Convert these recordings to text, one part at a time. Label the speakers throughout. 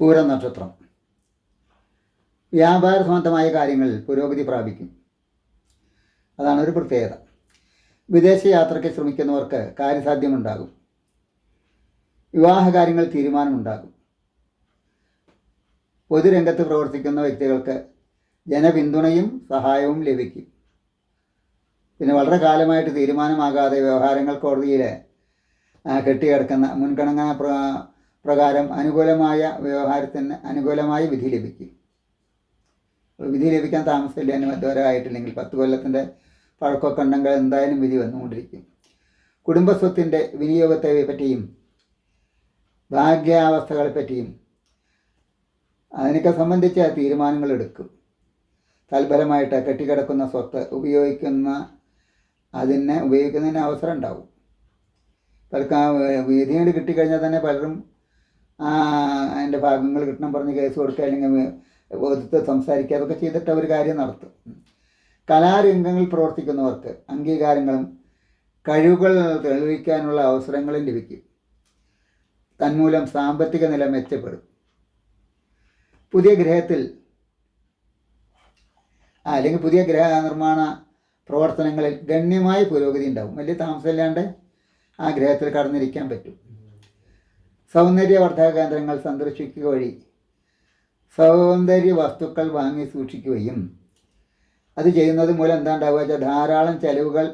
Speaker 1: പൂരം നക്ഷത്രം വ്യാപാര സംബന്ധമായ കാര്യങ്ങളിൽ പുരോഗതി പ്രാപിക്കും. അതാണ് ഒരു പ്രത്യേകത. വിദേശ യാത്രയ്ക്ക് ശ്രമിക്കുന്നവർക്ക് കാര്യസാധ്യമുണ്ടാകും. വിവാഹ കാര്യങ്ങൾ തീരുമാനമുണ്ടാകും. പൊതുരംഗത്ത് പ്രവർത്തിക്കുന്ന വ്യക്തികൾക്ക് ജനപിന്തുണയും സഹായവും ലഭിക്കും. പിന്നെ വളരെ കാലമായിട്ട് തീരുമാനമാകാതെ വ്യവഹാരങ്ങൾ കോടതിയിൽ ആ, മുൻഗണന പ്രകാരം അനുകൂലമായ വ്യവഹാരത്തിന് അനുകൂലമായ വിധി ലഭിക്കും. വിധി ലഭിക്കാൻ താമസമില്ല ആയിട്ടില്ലെങ്കിൽ പത്ത് കൊല്ലത്തിന്റെ പഴക്കമൊക്കെ ഉണ്ടെങ്കിൽ എന്തായാലും വിധി വന്നുകൊണ്ടിരിക്കും. കുടുംബസ്വത്തിന്റെ വിനിയോഗത്തെ പറ്റിയും ഭാഗ്യാവസ്ഥകളെ പറ്റിയും അതിനൊക്കെ സംബന്ധിച്ച തീരുമാനങ്ങൾ എടുക്കും തൽഫലമായിട്ട് കെട്ടിക്കിടക്കുന്ന സ്വത്ത് ഉപയോഗിക്കുന്ന അതിനെ ഉപയോഗിക്കുന്നതിന് അവസരം ഉണ്ടാവും. പലർക്കും വിധിയോട് കിട്ടിക്കഴിഞ്ഞാൽ തന്നെ പലരും അതിന്റെ ഭാഗങ്ങൾ കിട്ടണം പറഞ്ഞ് കേസ് കൊടുക്കുക അല്ലെങ്കിൽ ബോധത്തെ സംസാരിക്കുക അതൊക്കെ ചെയ്തിട്ട് അവർ കാര്യം നടത്തും. കലാരംഗങ്ങളിൽ പ്രവർത്തിക്കുന്നവർക്ക് അംഗീകാരങ്ങളും കഴിവുകൾ തെളിയിക്കാനുള്ള അവസരങ്ങളും ലഭിക്കും. തന്മൂലം സാമ്പത്തിക നില മെച്ചപ്പെടും. പുതിയ ഗ്രഹത്തിൽ അല്ലെങ്കിൽ പുതിയ ഗ്രഹ നിർമ്മാണ പ്രവർത്തനങ്ങളിൽ ഗണ്യമായ പുരോഗതി ഉണ്ടാവും. വലിയ താമസമില്ലാണ്ട് ആ ഗ്രഹത്തിൽ കടന്നിരിക്കാൻ പറ്റും. സൗന്ദര്യവർദ്ധക കേന്ദ്രങ്ങൾ സന്ദർശിക്കുക വഴി സൗന്ദര്യ വസ്തുക്കൾ വാങ്ങി സൂക്ഷിക്കുകയും അത് ചെയ്യുന്നത് മൂലം എന്താ ഉണ്ടാവുക വെച്ചാൽ ധാരാളം ചെലവുകൾ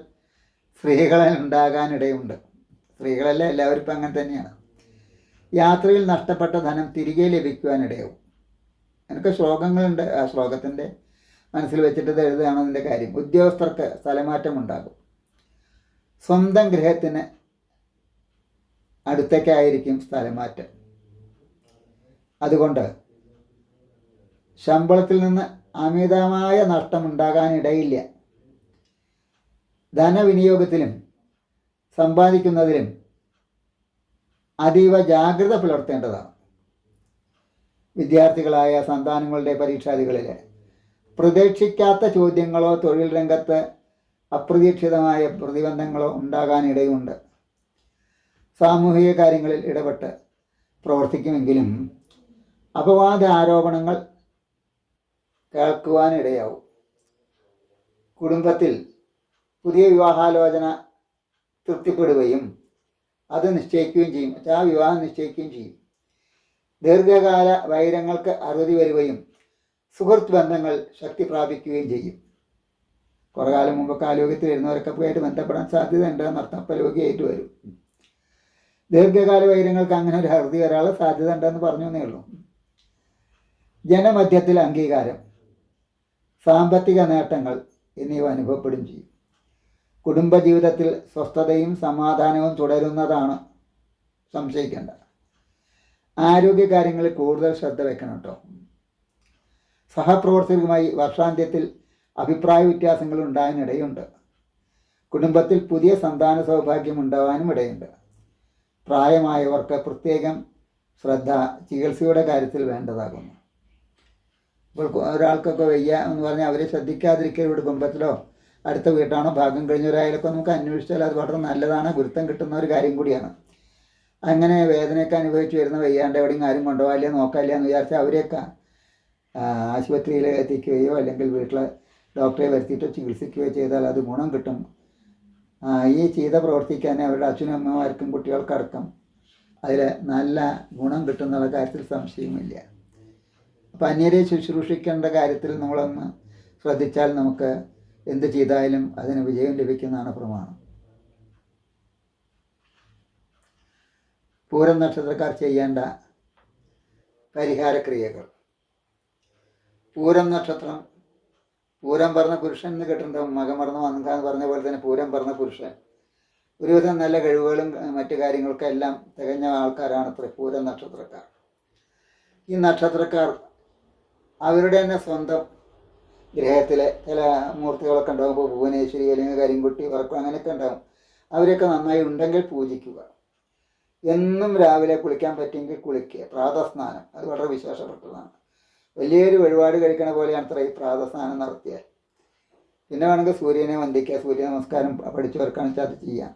Speaker 1: സ്ത്രീകളിൽ ഉണ്ടാകാനിടയുണ്ട്. സ്ത്രീകളല്ല? എല്ലാവരും ഇപ്പം അങ്ങനെ തന്നെയാണ്. യാത്രയിൽ നഷ്ടപ്പെട്ട ധനം തിരികെ ലഭിക്കുവാനിടയാവും. എനിക്ക് ശ്ലോകങ്ങളുണ്ട്. ആ ശ്ലോകത്തിന്റെ മനസ്സിൽ വെച്ചിട്ട് ഇത് എഴുതുകയാണ് അതിന്റെ കാര്യം. ഉദ്യോഗസ്ഥർക്ക് സ്ഥലമാറ്റം ഉണ്ടാകും സ്വന്തം ഗൃഹത്തിന് അടുത്തേക്കായിരിക്കും സ്ഥലമാറ്റം അതുകൊണ്ട് ശമ്പളത്തിൽ നിന്ന് അമിതമായ നഷ്ടമുണ്ടാകാനിടയില്ല. ധനവിനിയോഗത്തിലും സമ്പാദിക്കുന്നതിലും അതീവ ജാഗ്രത പുലർത്തേണ്ടതാണ്. വിദ്യാർത്ഥികളായ സന്താനങ്ങളുടെ പരീക്ഷാദികളിൽ പ്രതീക്ഷിക്കാത്ത ചോദ്യങ്ങളോ തൊഴിൽ രംഗത്ത് അപ്രതീക്ഷിതമായ പ്രതിബന്ധങ്ങളോ ഉണ്ടാകാനിടയുണ്ട്. സാമൂഹിക കാര്യങ്ങളിൽ ഇടപെട്ട് പ്രവർത്തിക്കുമെങ്കിലും അപവാദ ആരോപണങ്ങൾ കേൾക്കുവാനിടയാവും. കുടുംബത്തിൽ പുതിയ വിവാഹാലോചന തൃപ്തിപ്പെടുകയും അത് നിശ്ചയിക്കുകയും ചെയ്യും. ആ വിവാഹം നിശ്ചയിക്കുകയും ചെയ്യും. ദീർഘകാല വൈരങ്ങൾക്ക് അറുതി വരികയും സുഹൃത്ത് ബന്ധങ്ങൾ ശക്തി പ്രാപിക്കുകയും ചെയ്യും. കുറേ കാലം മുമ്പൊക്കെ ആരോഗ്യത്തിൽ വരുന്നവരൊക്കെ ആയിട്ട് ബന്ധപ്പെടാൻ സാധ്യത ഉണ്ടെന്ന് അർത്ഥം അപ്പോൾ രോഗിയായിട്ട് വരും. ദീർഘകാല വൈരങ്ങൾക്ക് അങ്ങനെ ഒരു ഹർദി വരാനുള്ള സാധ്യത ഉണ്ടെന്ന് പറഞ്ഞു എന്നേ ഉള്ളൂ. ജനമധ്യത്തിൽ അംഗീകാരം സാമ്പത്തിക നേട്ടങ്ങൾ എന്നിവ അനുഭവപ്പെടും ചെയ്യും. കുടുംബജീവിതത്തിൽ സ്വസ്ഥതയും സമാധാനവും തുടരുന്നതാണ് സംശയിക്കേണ്ട ആരോഗ്യകാര്യങ്ങളിൽ കൂടുതൽ ശ്രദ്ധ വെക്കണം കേട്ടോ. സഹപ്രവർത്തകരുമായി വർഷാന്ത്യത്തിൽ അഭിപ്രായ വ്യത്യാസങ്ങൾ ഉണ്ടാകാനിടയുണ്ട് കുടുംബത്തിൽ പുതിയ സന്താന സൗഭാഗ്യം ഉണ്ടാവാനും ഇടയുണ്ട്. പ്രായമായവർക്ക് പ്രത്യേകം ശ്രദ്ധ ചികിത്സയുടെ കാര്യത്തിൽ വേണ്ടതാകുന്നു. ഇപ്പോൾ ഒരാൾക്കൊക്കെ വയ്യ എന്ന് പറഞ്ഞാൽ അവരെ ശ്രദ്ധിക്കാതിരിക്കൽ ഇവിടെ കുടുംബത്തിലോ അടുത്ത വീട്ടാണോ ഭാഗം കഴിഞ്ഞവരായാലൊക്കെ നമുക്ക് അന്വേഷിച്ചാൽ അത് വളരെ നല്ലതാണ് ഗുരുത്തം കിട്ടുന്ന ഒരു കാര്യം കൂടിയാണ്. അങ്ങനെ വേദനയൊക്കെ അനുഭവിച്ച് വരുന്ന വയ്യാണ്ട് എവിടെയും ആരും കൊണ്ടുപോകാല്ല നോക്കാല്ല എന്ന് വിചാരിച്ചാൽ അവരെയൊക്കെ ആശുപത്രിയിൽ എത്തിക്കുകയോ അല്ലെങ്കിൽ വീട്ടിൽ ഡോക്ടറെ വരുത്തിയിട്ടോ ചികിത്സിക്കുകയോ ചെയ്താൽ അത് ഗുണം കിട്ടും. ഈ ചെയ്ത പ്രവർത്തിക്കാൻ അവരുടെ അച്ഛനും അമ്മമാർക്കും കുട്ടികൾക്കടക്കം അതിൽ നല്ല ഗുണം കിട്ടുന്നുള്ള കാര്യത്തിൽ സംശയമില്ല അപ്പം അന്യരെ ശുശ്രൂഷിക്കേണ്ട കാര്യത്തിൽ നമ്മളൊന്ന് ശ്രദ്ധിച്ചാൽ നമുക്ക് എന്ത് ചെയ്താലും അതിന് വിജയം ലഭിക്കുന്നതാണ് പ്രമാണം. പൂരം നക്ഷത്രക്കാർ ചെയ്യേണ്ട പരിഹാരക്രിയകൾ. പൂരം നക്ഷത്രം പൂരം പറഞ്ഞ പുരുഷൻ എന്ന് കേട്ടിട്ടുണ്ടാവും മകമറന്ന് വന്നകാന്ന് പറഞ്ഞ പോലെ തന്നെ പൂരം പറഞ്ഞ പുരുഷൻ. ഒരുവിധം നല്ല കഴിവുകളും മറ്റു കാര്യങ്ങളൊക്കെ എല്ലാം തികഞ്ഞ ആൾക്കാരാണ് അത്ര പൂരം നക്ഷത്രക്കാർ. ഈ നക്ഷത്രക്കാർ അവരുടെ തന്നെ സ്വന്തം ഗ്രഹത്തിലെ ചില മൂർത്തികളൊക്കെ ഉണ്ടാകും ഇപ്പോൾ ഭുവനേശ്വരി അല്ലെങ്കിൽ കരിങ്കുട്ടി വറക്കും അങ്ങനെയൊക്കെ ഉണ്ടാകും അവരൊക്കെ നന്നായി ഉണ്ടെങ്കിൽ പൂജിക്കുക. എന്നും രാവിലെ കുളിക്കാൻ പറ്റുമെങ്കിൽ കുളിക്കുക. പ്രാതസ്നാനം. അത് വളരെ വിശേഷപ്പെട്ടതാണ്. വലിയൊരു വഴിപാട് കഴിക്കണ പോലെയാണ് അത്ര ഈ പ്രാതസ്നാനം നടത്തിയത് പിന്നെ വേണമെങ്കിൽ സൂര്യനെ വന്ദിക്കുക സൂര്യ നമസ്കാരം പഠിച്ചവർക്കാണ് അത് ചെയ്യാം.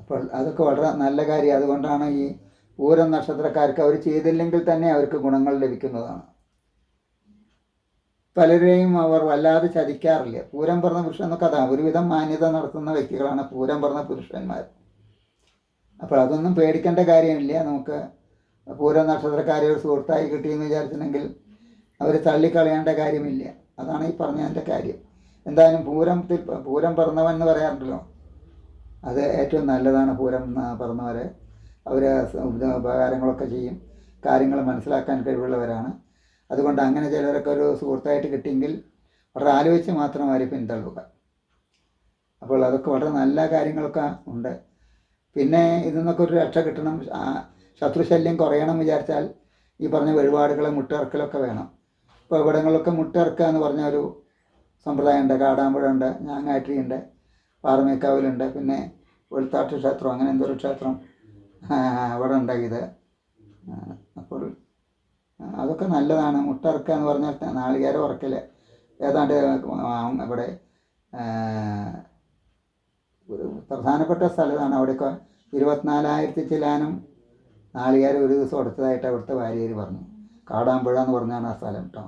Speaker 1: അപ്പോൾ അതൊക്കെ വളരെ നല്ല കാര്യം. അതുകൊണ്ടാണ് ഈ പൂരം നക്ഷത്രക്കാർക്ക് അവർ ചെയ്തില്ലെങ്കിൽ തന്നെ അവർക്ക് ഗുണങ്ങൾ ലഭിക്കുന്നതാണ്. പലരെയും അവർ വല്ലാതെ ചതിക്കാറില്ല? പൂരം പറഞ്ഞ പുരുഷൻ എന്നൊക്കെ അതാ ഒരുവിധം മാന്യത നടത്തുന്ന വ്യക്തികളാണ് പൂരം പറഞ്ഞ പുരുഷന്മാർ. അപ്പോൾ അതൊന്നും പേടിക്കേണ്ട കാര്യമില്ല. നമുക്ക് പൂരം നക്ഷത്രക്കാരെ ഒരു സുഹൃത്തായി കിട്ടിയെന്ന് വിചാരിച്ചിട്ടുണ്ടെങ്കിൽ അവർ തള്ളിക്കളയേണ്ട കാര്യമില്ല. അതാണ് ഈ പറഞ്ഞതിന്റെ കാര്യം. എന്തായാലും പൂരത്തിൽ പൂരം പറഞ്ഞവൻ എന്ന് പറയാറുണ്ടല്ലോ? അത് ഏറ്റവും നല്ലതാണ് പൂരം പറഞ്ഞവരെ. അവർ ഉപകാരങ്ങളൊക്കെ ചെയ്യും. കാര്യങ്ങൾ മനസ്സിലാക്കാൻ കഴിവുള്ളവരാണ്. അതുകൊണ്ട് അങ്ങനെ ചിലവരൊക്കെ ഒരു സുഹൃത്തായിട്ട് കിട്ടിയെങ്കിൽ വളരെ ആലോചിച്ച് മാത്രം അവരെ പിന്തള്ളുക. അപ്പോൾ അതൊക്കെ വളരെ നല്ല കാര്യങ്ങളൊക്കെ ഉണ്ട്. പിന്നെ ഇതിൽ നിന്നൊക്കെ ഒരു രക്ഷ കിട്ടണം. ശത്രുശല്യം കുറയണം വിചാരിച്ചാൽ ഈ പറഞ്ഞ വഴിപാടുകളെ മുട്ടിറക്കലൊക്കെ വേണം. ഇപ്പോൾ ഇവിടങ്ങളിലൊക്കെ മുട്ടിറക്കുക എന്ന് പറഞ്ഞ ഒരു സമ്പ്രദായമുണ്ട്. കാടാമ്പുഴ ഉണ്ട് ഞാങ്ങാട്ടിരിയുണ്ട് പാറമേക്കാവിലുണ്ട് പിന്നെ വെളുത്താട്ട് ക്ഷേത്രം അങ്ങനെ എന്തൊരു ക്ഷേത്രം അവിടെ ഉണ്ടാക്കിയത് അപ്പോൾ അതൊക്കെ നല്ലതാണ്. മുട്ടറക്കുക എന്ന് പറഞ്ഞാൽ നാളികേര ഉറക്കൽ. ഏതാണ്ട് ഇവിടെ ഒരു പ്രധാനപ്പെട്ട സ്ഥലമാണ്. അവിടെയൊക്കെ ഇരുപത്തിനാലായിരത്തി ചിലാനും നാളികേരം ഒരു ദിവസം അടുത്തതായിട്ട് അവിടുത്തെ വാര്യർ പറഞ്ഞു. കാടാമ്പുഴ എന്ന് പറഞ്ഞാണ് ആ സ്ഥലം കേട്ടോ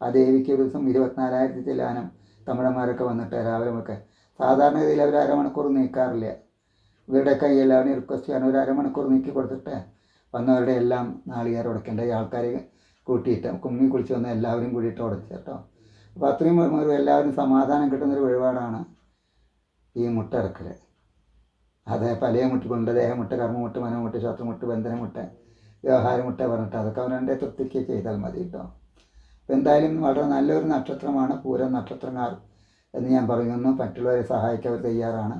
Speaker 1: ആ ദേവിക്ക് ഒരു ദിവസം ഇരുപത്തിനാലായിരത്തി ചെല്ലാനം തമിഴന്മാരൊക്കെ വന്നിട്ട് രാവിലെ ഒക്കെ സാധാരണഗതിയിൽ അവർ അരമണിക്കൂർ നീക്കാറില്ല. ഇവരുടെ കൈ എല്ലാവരും റിക്വസ്റ്റ് ചെയ്യാൻ ഒരു അരമണിക്കൂർ നീക്കി കൊടുത്തിട്ട് വന്നവരുടെ എല്ലാം നാളികേരം ഉടക്കേണ്ട. ഈ ആൾക്കാരെ കൂട്ടിയിട്ട് കുമ്മി കുളിച്ച് വന്ന എല്ലാവരും കൂടിയിട്ട് ഉടച്ചു കേട്ടോ അപ്പോൾ അത്രയും എല്ലാവരും സമാധാനം കിട്ടുന്നൊരു വഴിപാടാണ് ഈ മുട്ട ഇറക്കൽ അത് പലയ മുട്ടുകളുണ്ട് ദേഹമുട്ട കർമ്മമുട്ട് മനമുട്ട് ശത്രുമുട്ട് ബന്ധനമുട്ട് വ്യവഹാരമുട്ട പറഞ്ഞിട്ട് അതൊക്കെ അവരുടെ തൃപ്തിക്ക് ചെയ്താൽ മതി കേട്ടോ. അപ്പം എന്തായാലും വളരെ നല്ലൊരു നക്ഷത്രമാണ് പൂരം നക്ഷത്രക്കാർ എന്ന് ഞാൻ പറയുന്നു. മറ്റുള്ളവരെ സഹായിക്കാൻ തയ്യാറാണ്.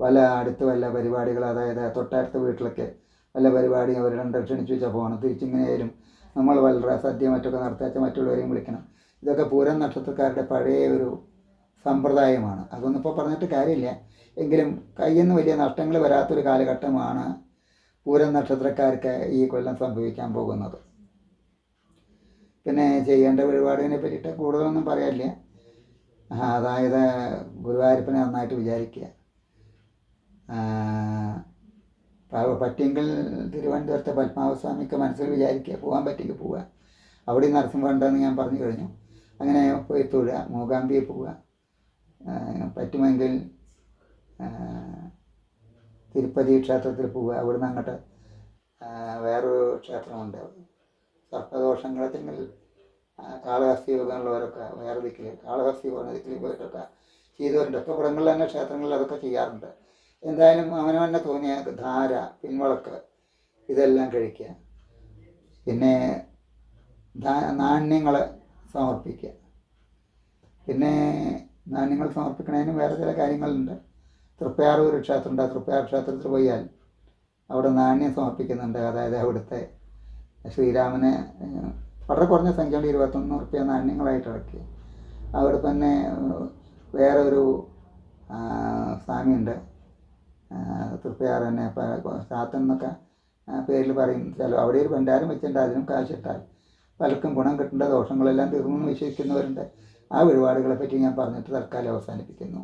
Speaker 1: പല അടുത്ത് വല്ല പരിപാടികൾ അതായത് തൊട്ടടുത്ത വീട്ടിലൊക്കെ വല്ല പരിപാടി അവർ രണ്ടര ക്ഷണിച്ചു വെച്ചാൽ പോകണം. തിരിച്ചിങ്ങനെയായാലും നമ്മൾ വളരെ സദ്യ മറ്റൊക്കെ നടത്താച്ച മറ്റുള്ളവരെയും വിളിക്കണം. ഇതൊക്കെ പൂരം നക്ഷത്രക്കാരുടെ പഴയ ഒരു സമ്പ്രദായമാണ്. അതൊന്നും ഇപ്പോൾ പറഞ്ഞിട്ട് കാര്യമില്ല. എങ്കിലും കയ്യിൽ നിന്ന് വലിയ നഷ്ടങ്ങൾ വരാത്തൊരു കാലഘട്ടമാണ് പൂരം നക്ഷത്രക്കാർക്ക് ഈ കൊല്ലം സംഭവിക്കാൻ പോകുന്നത്. പിന്നെ ചെയ്യേണ്ട വഴിപാടിനെ പറ്റിയിട്ട് കൂടുതലൊന്നും പറയാനില്ല. അതായത് ഗുരുവായൂരപ്പനെ നന്നായിട്ട് വിചാരിക്കുക. പറ്റിയെങ്കിൽ തിരുവനന്തപുരത്തെ പത്മാവസ്വാമിക്ക് മനസ്സിൽ വിചാരിക്കുക പോകാൻ പറ്റിയെങ്കിൽ പോവുക അവിടെ നരസിംഹമുണ്ടെന്ന് ഞാൻ പറഞ്ഞു കഴിഞ്ഞു. അങ്ങനെ പോയി തൊഴുക മൂകാംബിയെ പോവുക. പറ്റുമെങ്കിൽ തിരുപ്പതി ക്ഷേത്രത്തിൽ പോവുക. അവിടുന്ന് അങ്ങോട്ട് വേറൊരു ക്ഷേത്രമുണ്ട്. സർപ്പദോഷങ്ങളെങ്കിൽ കാളഹസ്തി യോഗമുള്ളവരൊക്കെ വേറെ ദിക്കിൽ കാളഹസ്തി പോകുന്ന ദിക്കിൽ പോയിട്ടൊക്കെ ചെയ്തവരുണ്ട് ഇപ്പോൾ ഇവിടങ്ങളിൽ തന്നെ ക്ഷേത്രങ്ങളിൽ അതൊക്കെ ചെയ്യാറുണ്ട്. എന്തായാലും അവനവനെ തോന്നിയ ധാര പിൻവളക്ക് ഇതെല്ലാം കഴിക്കുക. പിന്നെ നാണ്യങ്ങൾ സമർപ്പിക്കുക. പിന്നെ നാണ്യങ്ങൾ സമർപ്പിക്കുന്നതിന് വേറെ ചില കാര്യങ്ങളുണ്ട്. തൃപ്പയാറൂർ ക്ഷേത്രമുണ്ട്. ആ തൃപ്പയാർ ക്ഷേത്രത്തിൽ പോയാൽ അവിടെ നാണ്യം സമർപ്പിക്കുന്നുണ്ട്. അതായത് അവിടുത്തെ ശ്രീരാമനെ വളരെ കുറഞ്ഞ സംഖ്യയുടെ ഇരുപത്തൊന്ന് റുപ്യ നാണ്യങ്ങളായിട്ട് ഇറക്കി. അവിടെ തന്നെ വേറെ ഒരു സ്വാമിയുണ്ട്. തൃപ്പയാർ തന്നെ സാത്തൻ എന്നൊക്കെ പേരിൽ പറയും. ചിലവ് അവിടെ ഒരു ഭണ്ഡാരം വെച്ചിട്ടുണ്ട്. അതിനും കാശിട്ടാൽ പലർക്കും ഗുണം കിട്ടേണ്ട ദോഷങ്ങളെല്ലാം തീർന്നു വിശ്വസിക്കുന്നവരുണ്ട്. ആ വഴിപാടുകളെ പറ്റി ഞാൻ പറഞ്ഞിട്ട് തൽക്കാലം അവസാനിപ്പിക്കുന്നു.